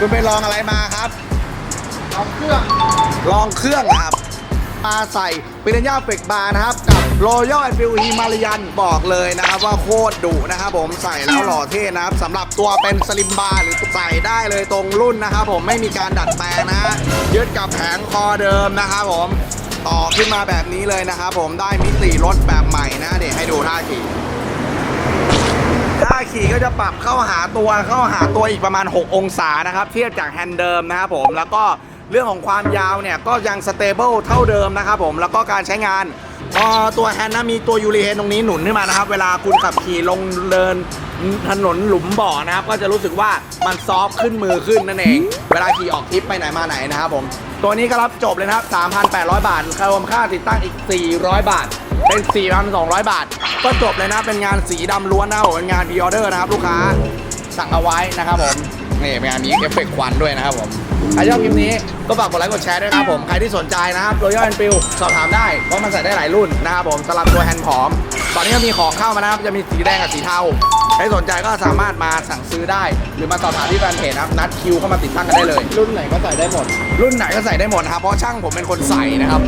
คุณไปลองอะไรมาครับ ลองเครื่อง ลองเครื่องนะครับ มาใส่ปิรันย่าเฟกบาร์นะครับ กับ Royal Enfield Himalayan บอกเลยนะครับว่าโคตรดุนะครับผมใส่แล้วหล่อเท่นะครับสำหรับตัวเป็นสลิมบาร์หรือใส่ได้เลยตรงรุ่นนะครับผมไม่มีการดัดแปลงนะฮะยึดกับแผงคอเดิมนะครับผม ต่อขึ้นมาแบบนี้เลยนะครับผมได้มิติรถแบบใหม่นะเดี๋ยวให้ดูท่าขี่ถ้า ขี่ก็จะปรับเข้าหาตัวเข้าหาตัวอีกประมาณ 6 องศานะครับ เทียบจากแฮนด์เดิมนะครับผมแล้วก็เรื่องของความยาวเนี่ยก็ยังสเตเบิลเท่าเดิมนะครับผมแล้วก็การใช้งาน พอตัวแฮนด์นะมีตัวยูริเฮนตรงนี้หนุนขึ้นมานะครับ เวลาคุณขับขี่ลงเดินถนนหลุมบ่อนะครับ ก็จะรู้สึกว่ามันซอฟต์ขึ้นมือขึ้นนั่นเอง เวลาขี่ออกทริปไปไหนมาไหนนะครับผม ตัวนี้ก็รับจบเลยนะครับ 3,800 บาทรวมค่าติดตั้งอีก 400 บาท เป็น 4,200 บาท ก็จบเลยนะ เป็นงานสีดำล้วนนะผมเป็นงานพ r ออเดอร์นะครับ ลูกค้าสั่งเอาไว้นะครับผม นี่เป็นงานมีเอฟเฟกต์ควันด้วยนะครับผมใครชอบคลิปนี้ก็ฝากกดไลค์กดแชร์ด้วยครับผมใครที่สนใจนะครับ Royal Enfield สอบถามได้เพราะมันใส่ได้หลายรุ่นนะครับผมสำหรับตัวแฮนด์ผอม ตอนนี้ก็มีของเข้ามานะครับจะมีสีแดงกับสีเทาใครสนใจก็สามารถมาสั่งซื้อได้ หรือมาสอบถามที่แฟนเพจนะครับนัดคิวเข้ามาติดตั้งกันได้เลย รุ่นไหนก็ใส่ได้หมด รุ่นไหนก็ใส่ได้หมดนะครับเพราะช่างผมเป็นคนใส่นะครับ